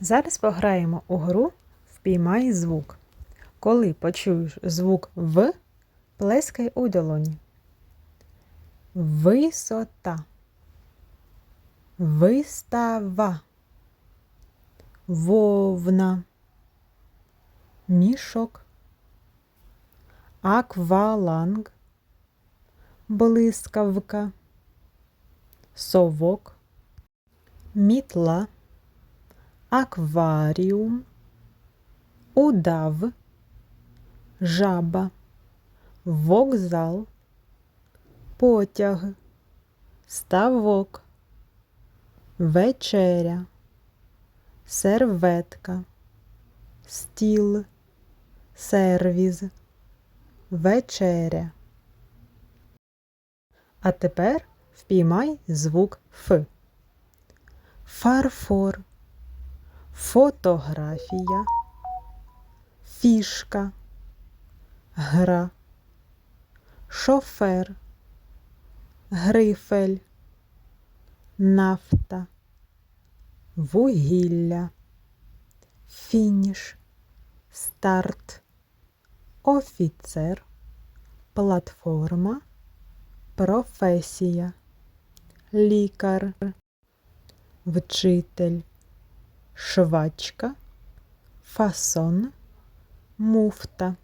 Зараз пограємо у гру Впіймай звук. Коли почуєш звук В, плескай у долоні. Висота. Вистава. Вовна. Мішок. Акваланг. Блискавка. Совок. Мітла акваріум, удав, жаба, вокзал, потяг, ставок, вечеря, серветка, стіл, сервіз, вечеря. А тепер впіймай звук Ф. Фарфор фотографія, фішка, гра, шофер, грифель, нафта, вугілля, фініш, старт, офіцер, платформа, професія, лікар, вчитель швачка, фасон, муфта.